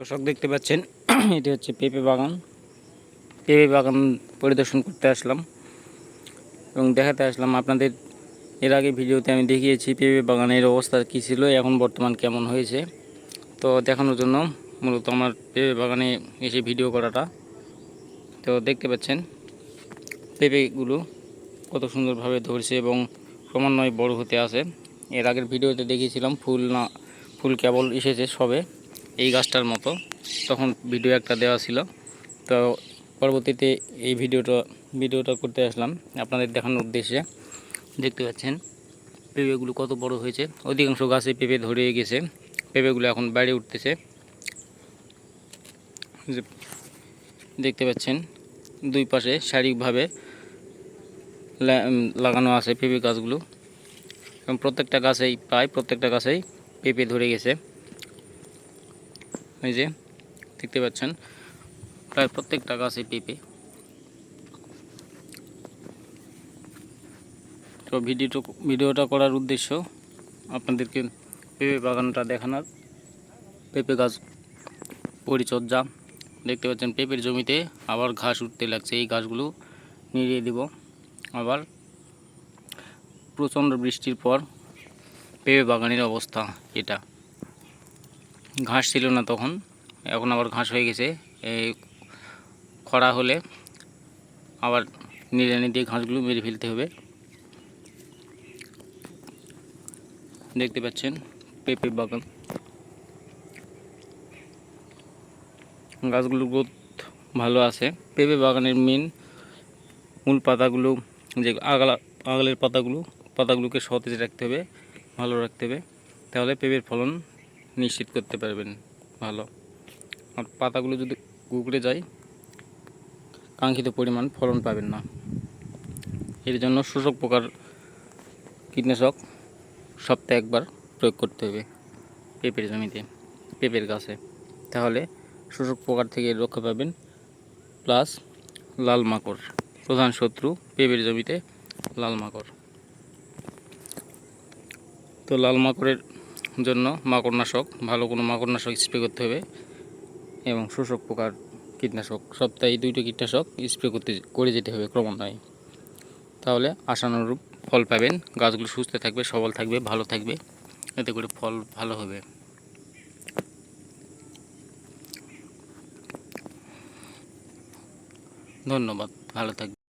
দর্শক দেখতে পাচ্ছেন, এটি হচ্ছে পেঁপে বাগান। পেঁপে বাগান পরিদর্শন করতে আসলাম এবং দেখাতে আসলাম আপনাদের। এর আগে ভিডিওতে আমি দেখিয়েছি পেঁপে বাগানের অবস্থা কী ছিল, এখন বর্তমান কেমন হয়েছে। তো দেখানোর জন্য মূলত আমার পেঁপে বাগানে এসে ভিডিও করাটা। তো দেখতে পাচ্ছেন, পেঁপেগুলো কত সুন্দরভাবে ধরছে এবং ক্রমান্বয়ে বড় হতে আছে। এর আগের ভিডিওতে দেখিয়েছিলাম, ফুল না, ফুল কেবল এসেছে সবে। এই গাছটার মতো। তখন ভিডিও একটা দেওয়া ছিল। তো পরবর্তীতে এই ভিডিওটা ভিডিওটা করতে আসলাম। আপনাদের দেখানোর উদ্দেশ্যে। দেখতে পাচ্ছেন, পেঁপেগুলো কত বড় হয়েছে। অধিকাংশ গাছে পেঁপে ধরে গেছে। পেঁপেগুলো এখন বাইরে উঠতেছে। দেখতে পাচ্ছেন, দুই পাশে শারীরিকভাবে লাগানো আছে পেঁপে গাছগুলো। এবং প্রত্যেকটা গাছেই, প্রায় প্রত্যেকটা গাছেই পেঁপে ধরে গেছে। এই যে, দেখতে পাচ্ছেন, প্রায় প্রত্যেকটা গাছে পেঁপে। তো ভিডিওটা ভিডিওটা করার উদ্দেশ্য আপনাদেরকে পেঁপে বাগানটা দেখানোর। পেঁপে গাছ পরিচর্যা। দেখতে পাচ্ছেন, পেঁপের জমিতে আবার ঘাস উঠতে লাগছে। এই ঘাসগুলো নিড়িয়ে দিব। আবার প্রচণ্ড বৃষ্টির পর পেঁপে বাগানের অবস্থা এটা। ঘাস ছিল না তখন, এখন আবার ঘাস হয়ে গেছে। এই খরা হলে আবার নিড়ানি দিয়ে ঘাসগুলো মেরে ফেলতে হবে। দেখতে পাচ্ছেন, পেঁপে বাগান। গাছগুলোর গ্রোথ ভালো আছে। পেঁপে বাগানের মেন মূল পাতাগুলো যে আগলা, আগলের পাতাগুলো, পাতাগুলোকে সতেজ রাখতে হবে, ভালো রাখতে হবে। তাহলে পেঁপের ফলন নিশ্চিত করতে পারবেন। ভালো। আর পাতাগুলো যদি কুকড়ে যায়, কাঙ্ক্ষিত পরিমাণ ফলন পাবেন না। এর জন্য শোষক পোকার কীটনাশক সপ্তাহে একবার প্রয়োগ করতে হবে পেঁপের জমিতে, পেঁপের গাছে। তাহলে শোষক পোকার থেকে রক্ষা পাবেন প্লাস লাল মাকড়, প্রধান শত্রু পেঁপের জমিতে লাল মাকড়। তো লাল মাকড়ের জন্য মাকড়নাশক, ভালো কোনো মাকড়নাশক স্প্রে করতে হবে এবং শোষক পোকার কীটনাশক, সপ্তাহে দুইটো কীটনাশক স্প্রে করতে, করে যেতে হবে ক্রমান্বয়ে। তাহলে আশানুরূপ ফল পাবেন। গাছগুলো সুস্থ থাকবে, সবল থাকবে, ভালো থাকবে। এতে করে ফল ভালো হবে। ধন্যবাদ। ভালো থাকবে